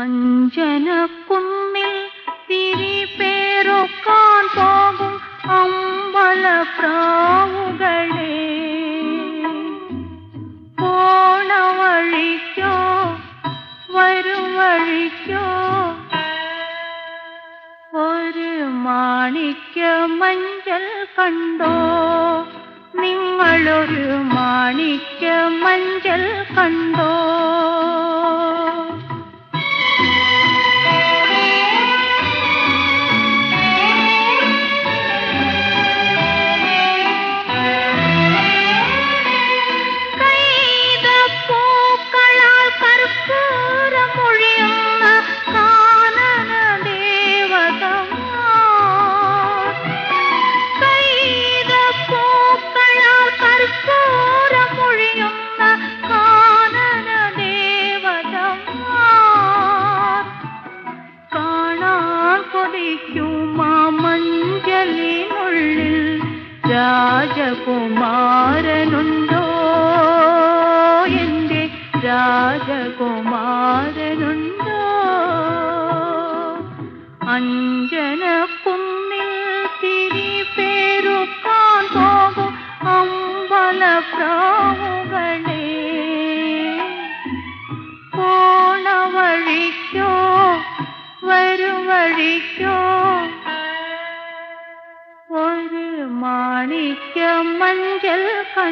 Anjana ഒരു മാണിക്യ മഞ്ചൽ കണ്ടോ? നിങ്ങളൊരു മാണിക്യ മഞ്ചൽ കണ്ടോ? കൊതിക്കും ആ മഞ്ചലിനുള്ളിൽ രാജകുമാരനുണ്ടോ? അഞ്ജന കുന്നിൽ തിരി പേരുക്കാൻ പോകും അമ്പലപ്രാവുകളെ വഴിക്കോ ഒരു മാണിക്യ മഞ്ചൽ കണ്ടോ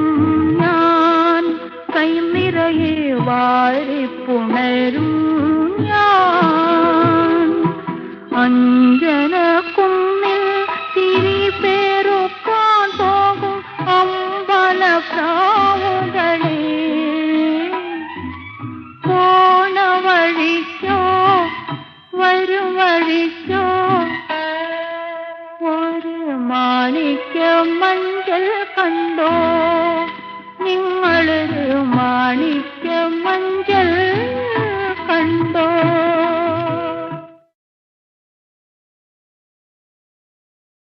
വാരിപ്പുണരും അഞ്ജന കുന്നിൽ തിരിപേരൊക്കാൻ പോകും അമ്പല പ്രാവുകളെ പോണ വഴിക്കോ വരും ഒരു മാണിക്യ മഞ്ചൽ കണ്ടോ